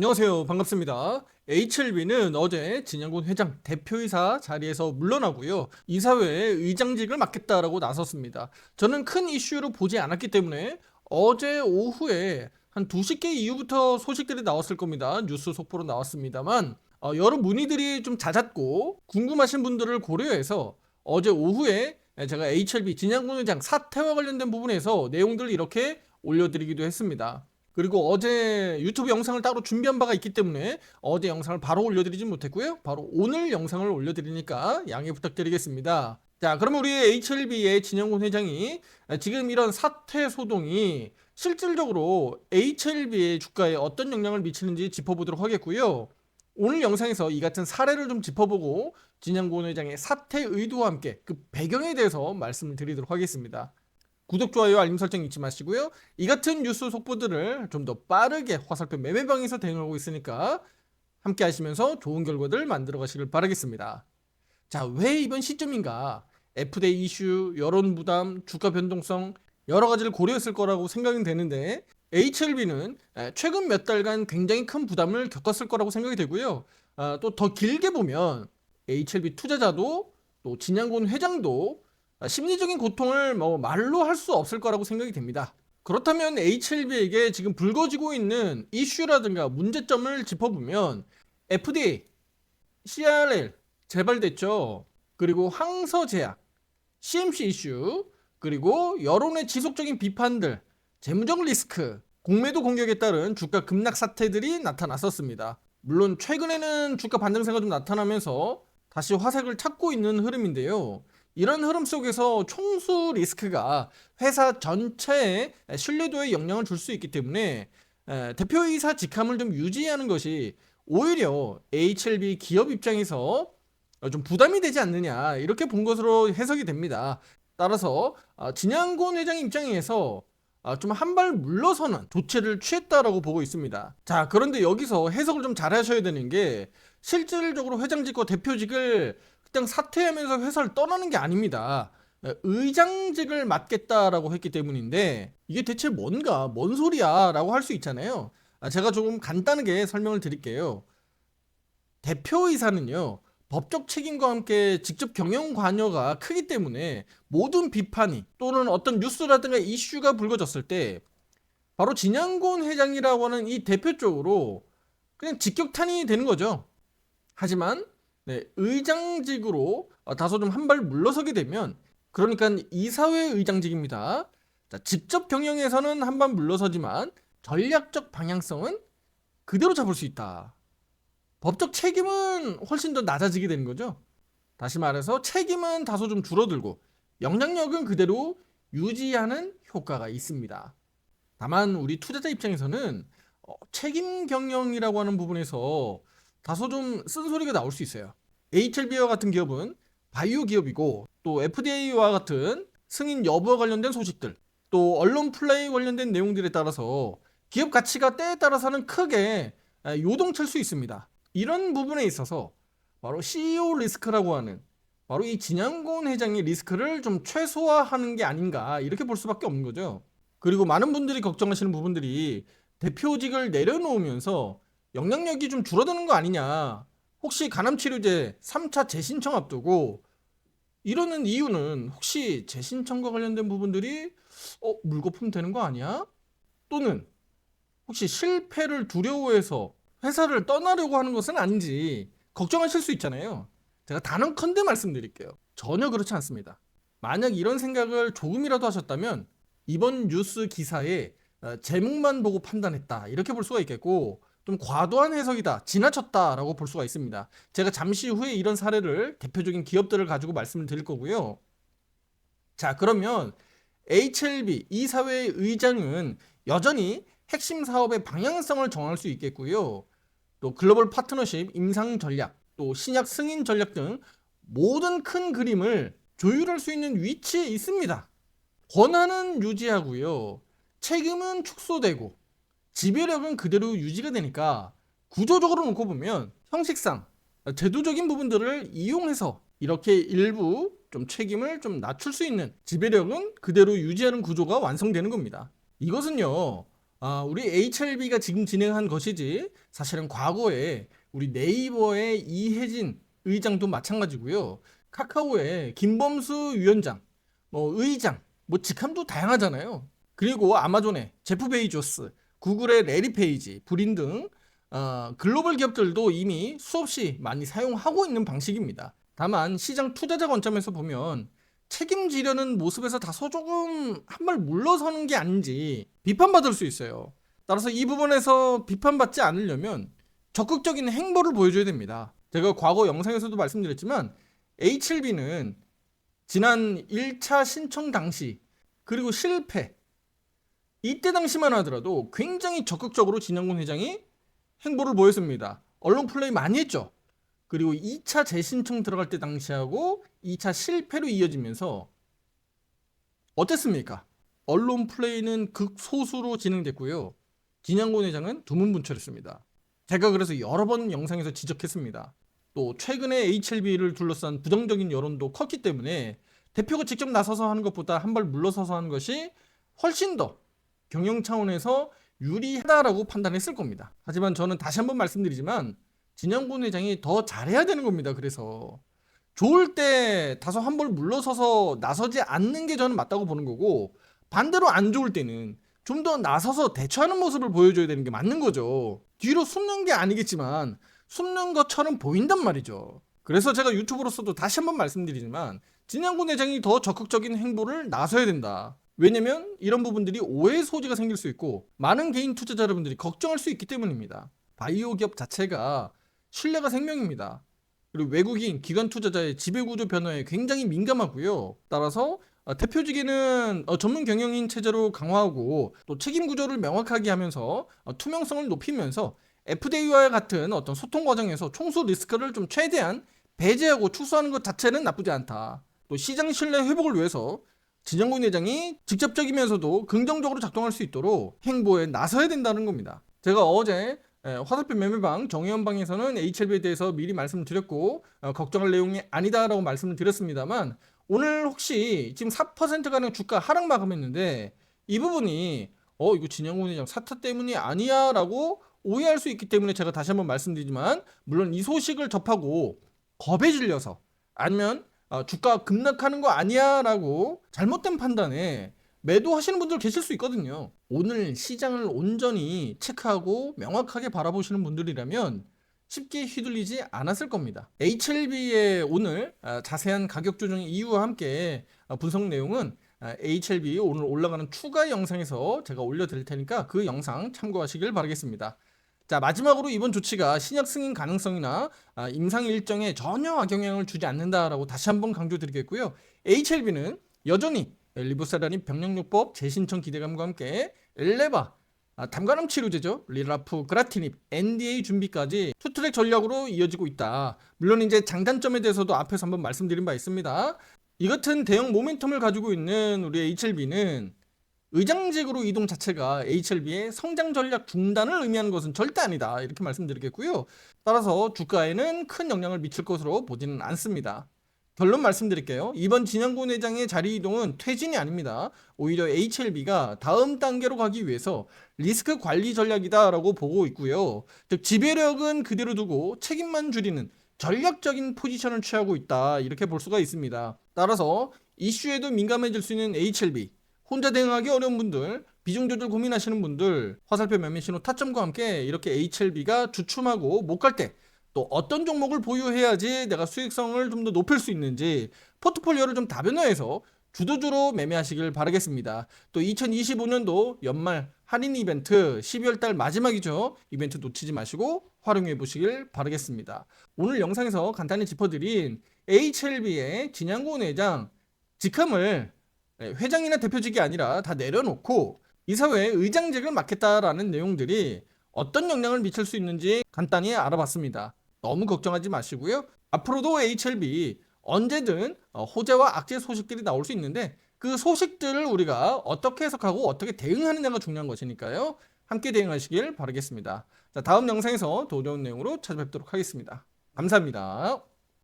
안녕하세요. 반갑습니다. HLB는 어제 진양군 회장 대표이사 자리에서 물러나고요. 이사회에 의장직을 맡겠다라고 나섰습니다. 저는 큰 이슈로 보지 않았기 때문에 어제 오후에 한 2시께 이후부터 소식들이 나왔을 겁니다. 뉴스 속보로 나왔습니다만 어, 여러 문의들이 좀 잦았고 궁금하신 분들을 고려해서 어제 오후에 제가 HLB 진양군 회장 사태와 관련된 부분에서 내용들을 이렇게 올려드리기도 했습니다. 그리고 어제 유튜브 영상을 따로 준비한 바가 있기 때문에 어제 영상을 바로 올려드리진 못했고요. 바로 오늘 영상을 올려드리니까 양해 부탁드리겠습니다. 자, 그러면 우리 HLB의 진영곤 회장이 지금 이런 사퇴 소동이 실질적으로 HLB의 주가에 어떤 영향을 미치는지 짚어보도록 하겠고요. 오늘 영상에서 이 같은 사례를 좀 짚어보고 진양곤 회장의 사퇴 의도와 함께 그 배경에 대해서 말씀을 드리도록 하겠습니다. 구독, 좋아요, 알림 설정 잊지 마시고요. 이 같은 뉴스 속보들을 좀 더 빠르게 화살표 매매방에서 대응하고 있으니까 함께 하시면서 좋은 결과들 만들어 가시길 바라겠습니다. 자, 왜 이번 시점인가? FDA 이슈, 여론 부담, 주가 변동성 여러 가지를 고려했을 거라고 생각이 되는데 HLB는 최근 몇 달간 굉장히 큰 부담을 겪었을 거라고 생각이 되고요. 아, 또더 길게 보면 HLB 투자자도 또 진양곤 회장도 아, 심리적인 고통을 뭐 말로 할 수 없을 거라고 생각이 됩니다. 그렇다면 HLB에게 지금 불거지고 있는 이슈라든가 문제점을 짚어보면 FDA, CRL 재발됐죠. 그리고 항서제약, CMC 이슈, 그리고 여론의 지속적인 비판들, 재무적 리스크, 공매도 공격에 따른 주가 급락 사태들이 나타났었습니다. 물론 최근에는 주가 반등세가 좀 나타나면서 다시 화색을 찾고 있는 흐름인데요. 이런 흐름 속에서 총수 리스크가 회사 전체의 신뢰도에 영향을 줄 수 있기 때문에 대표이사 직함을 좀 유지하는 것이 오히려 HLB 기업 입장에서 좀 부담이 되지 않느냐 이렇게 본 것으로 해석이 됩니다. 따라서 아, 진양곤 회장 입장에서 아, 좀한 발 물러서는 조치를 취했다라고 보고 있습니다. 자 그런데 여기서 해석을 좀 잘 하셔야 되는 게 실질적으로 회장직과 대표직을 그냥 사퇴하면서 회사를 떠나는 게 아닙니다. 의장직을 맡겠다라고 했기 때문인데 이게 대체 뭔가 뭔 소리야 라고 할 수 있잖아요. 아, 제가 조금 간단하게 설명을 드릴게요. 대표이사는요. 법적 책임과 함께 직접 경영 관여가 크기 때문에 모든 비판이 또는 어떤 뉴스라든가 이슈가 불거졌을 때 바로 진양곤 회장이라고 하는 이 대표 쪽으로 그냥 직격탄이 되는 거죠. 하지만 네, 의장직으로 어, 다소 좀 한 발 물러서게 되면 그러니까 이사회 의장직입니다. 자, 직접 경영에서는 한 발 물러서지만 전략적 방향성은 그대로 잡을 수 있다. 법적 책임은 훨씬 더 낮아지게 되는 거죠. 다시 말해서 책임은 다소 좀 줄어들고 영향력은 그대로 유지하는 효과가 있습니다. 다만 우리 투자자 입장에서는 어, 책임 경영이라고 하는 부분에서 다소 좀 쓴소리가 나올 수 있어요. HLB와 같은 기업은 바이오 기업이고 또 FDA와 같은 승인 여부와 관련된 소식들 또 언론 플레이 관련된 내용들에 따라서 기업 가치가 때에 따라서는 크게 요동칠 수 있습니다. 이런 부분에 있어서 바로 CEO 리스크라고 하는 바로 이 진양곤 회장의 리스크를 좀 최소화하는 게 아닌가 이렇게 볼 수밖에 없는 거죠. 그리고 많은 분들이 걱정하시는 부분들이 대표직을 내려놓으면서 영향력이 좀 줄어드는 거 아니냐. 혹시 간암치료제 3차 재신청 앞두고 이러는 이유는 혹시 재신청과 관련된 부분들이 어, 물거품 되는 거 아니야? 또는 혹시 실패를 두려워해서 회사를 떠나려고 하는 것은 아닌지 걱정하실 수 있잖아요. 제가 단언컨대 말씀드릴게요. 전혀 그렇지 않습니다. 만약 이런 생각을 조금이라도 하셨다면 이번 뉴스 기사에 어, 제목만 보고 판단했다 이렇게 볼 수가 있겠고 좀 과도한 해석이다, 지나쳤다라고 볼 수가 있습니다. 제가 잠시 후에 이런 사례를 대표적인 기업들을 가지고 말씀을 드릴 거고요. 자, 그러면 HLB 이사회의 의장은 여전히 핵심 사업의 방향성을 정할 수 있겠고요. 또 글로벌 파트너십, 임상 전략, 또 신약 승인 전략 등 모든 큰 그림을 조율할 수 있는 위치에 있습니다. 권한은 유지하고요. 책임은 축소되고 지배력은 그대로 유지가 되니까 구조적으로 놓고 보면 형식상 제도적인 부분들을 이용해서 이렇게 일부 좀 책임을 좀 낮출 수 있는 지배력은 그대로 유지하는 구조가 완성되는 겁니다. 이것은요 아, 우리 HLB가 지금 진행한 것이지 사실은 과거에 우리 네이버의 이혜진 의장도 마찬가지고요. 카카오의 김범수 위원장, 뭐 의장, 뭐 직함도 다양하잖아요. 그리고 아마존의 제프 베이조스, 구글의 레리 페이지, 불인 등 어, 글로벌 기업들도 이미 수없이 많이 사용하고 있는 방식입니다. 다만 시장 투자자 관점에서 보면 책임지려는 모습에서 다소 조금 한 발 물러서는 게 아닌지 비판받을 수 있어요. 따라서 이 부분에서 비판받지 않으려면 적극적인 행보를 보여줘야 됩니다. 제가 과거 영상에서도 말씀드렸지만 H7B는 지난 1차 신청 당시 그리고 실패 이때 당시만 하더라도 굉장히 적극적으로 진영군 회장이 행보를 보였습니다. 언론 플레이 많이 했죠. 그리고 2차 재신청 들어갈 때 당시하고 2차 실패로 이어지면서 어땠습니까? 언론 플레이는 극소수로 진행됐고요. 진양곤 회장은 두문분철했습니다. 제가 그래서 여러 번 영상에서 지적했습니다. 또 최근에 HLB를 둘러싼 부정적인 여론도 컸기 때문에 대표가 직접 나서서 하는 것보다 한 발 물러서서 하는 것이 훨씬 더 경영 차원에서 유리하다라고 판단했을 겁니다. 하지만 저는 다시 한번 말씀드리지만 진영군 회장이 더 잘해야 되는 겁니다. 그래서 좋을 때 다소 한발 물러서서 나서지 않는 게 저는 맞다고 보는 거고 반대로 안 좋을 때는 좀 더 나서서 대처하는 모습을 보여줘야 되는 게 맞는 거죠. 뒤로 숨는 게 아니겠지만 숨는 것처럼 보인단 말이죠. 그래서 제가 유튜브로서도 다시 한번 말씀드리지만 진양군 회장이 더 적극적인 행보를 나서야 된다. 왜냐면 이런 부분들이 오해 소지가 생길 수 있고 많은 개인 투자자 여러분들이 걱정할 수 있기 때문입니다. 바이오 기업 자체가 신뢰가 생명입니다. 그리고 외국인 기관 투자자의 지배구조 변화에 굉장히 민감하고요. 따라서 어, 대표직에는 어, 전문 경영인 체제로 강화하고 또 책임 구조를 명확하게 하면서 어, 투명성을 높이면서 FDA와 같은 어떤 소통 과정에서 총수 리스크를 좀 최대한 배제하고 축소하는 것 자체는 나쁘지 않다. 또 시장 신뢰 회복을 위해서 진영군 회장이 직접적이면서도 긍정적으로 작동할 수 있도록 행보에 나서야 된다는 겁니다. 제가 어제 에, 화살표 매매방 정의원 방에서는 HLB에 대해서 미리 말씀을 드렸고 어, 걱정할 내용이 아니다라고 말씀을 드렸습니다만 오늘 혹시 지금 4%가량 주가 하락 마감했는데 이 부분이 어 이거 진영군 회장 사태 때문이 아니야라고 오해할 수 있기 때문에 제가 다시 한번 말씀드리지만 물론 이 소식을 접하고 겁에 질려서 아니면 어, 주가 급락하는 거 아니야라고 잘못된 판단에 매도하시는 분들 계실 수 있거든요. 오늘 시장을 온전히 체크하고 명확하게 바라보시는 분들이라면 쉽게 휘둘리지 않았을 겁니다. HLB의 오늘 아, 자세한 가격 조정 이유와 함께 아, 분석 내용은 아, HLB 오늘 올라가는 추가 영상에서 제가 올려드릴 테니까 그 영상 참고하시길 바라겠습니다. 자 마지막으로 이번 조치가 신약 승인 가능성이나 아, 임상 일정에 전혀 악영향을 주지 않는다라고 다시 한번 강조드리겠고요. HLB는 여전히 리보사라닌 병력요법 재신청 기대감과 함께 엘레바 아, 담가름 치료제죠. 리라프, 그라티닙, NDA 준비까지 투트랙 전략으로 이어지고 있다. 물론 이제 장단점에 대해서도 앞에서 한번 말씀드린 바 있습니다. 이 같은 대형 모멘텀을 가지고 있는 우리 HLB는 의장직으로 이동 자체가 HLB의 성장 전략 중단을 의미하는 것은 절대 아니다. 이렇게 말씀드리겠고요. 따라서 주가에는 큰 영향을 미칠 것으로 보지는 않습니다. 결론 말씀드릴게요. 이번 진양군 회장의 자리 이동은 퇴진이 아닙니다. 오히려 HLB가 다음 단계로 가기 위해서 리스크 관리 전략이다라고 보고 있고요. 즉 지배력은 그대로 두고 책임만 줄이는 전략적인 포지션을 취하고 있다. 이렇게 볼 수가 있습니다. 따라서 이슈에도 민감해질 수 있는 HLB 혼자 대응하기 어려운 분들, 비중 조절 고민하시는 분들, 화살표 매매 신호 타점과 함께 이렇게 HLB가 주춤하고 못 갈 때 또 어떤 종목을 보유해야지 내가 수익성을 좀 더 높일 수 있는지 포트폴리오를 좀 다변화해서 주도주로 매매하시길 바라겠습니다. 또 2025년도 연말 할인 이벤트 12월 달 마지막이죠. 이벤트 놓치지 마시고 활용해 보시길 바라겠습니다. 오늘 영상에서 간단히 짚어드린 HLB의 진양곤 회장 직함을 네, 회장이나 대표직이 아니라 다 내려놓고 이사회에 의장직을 맡겠다라는 내용들이 어떤 영향을 미칠 수 있는지 간단히 알아봤습니다. 너무 걱정하지 마시고요. 앞으로도 HLB 언제든 어, 호재와 악재 소식들이 나올 수 있는데 그 소식들을 우리가 어떻게 해석하고 어떻게 대응하느냐가 중요한 것이니까요. 함께 대응하시길 바라겠습니다. 자, 다음 영상에서 더 좋은 내용으로 찾아뵙도록 하겠습니다. 감사합니다.